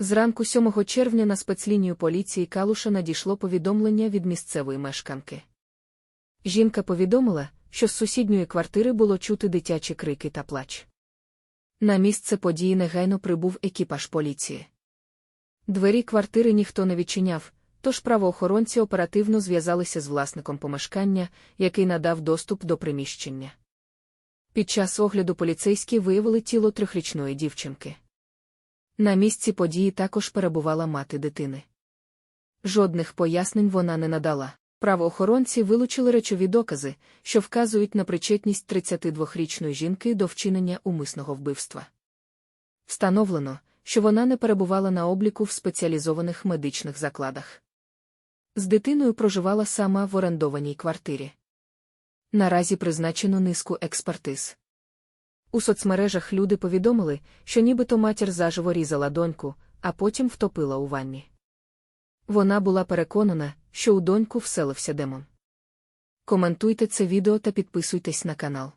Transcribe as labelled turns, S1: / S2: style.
S1: Зранку 7 червня на спецлінію поліції Калуша надійшло повідомлення від місцевої мешканки. Жінка повідомила, що з сусідньої квартири було чути дитячі крики та плач. На місце події негайно прибув екіпаж поліції. Двері квартири ніхто не відчиняв, тож правоохоронці оперативно зв'язалися з власником помешкання, який надав доступ до приміщення. Під час огляду поліцейські виявили тіло трьохрічної дівчинки. На місці події також перебувала мати дитини. Жодних пояснень вона не надала. Правоохоронці вилучили речові докази, що вказують на причетність 32-річної жінки до вчинення умисного вбивства. Встановлено, що вона не перебувала на обліку в спеціалізованих медичних закладах. З дитиною проживала сама в орендованій квартирі. Наразі призначено низку експертиз. У соцмережах люди повідомили, що нібито матір заживо різала доньку, а потім втопила у ванні. Вона була переконана, що у доньку вселився демон. Коментуйте це відео та підписуйтесь на канал.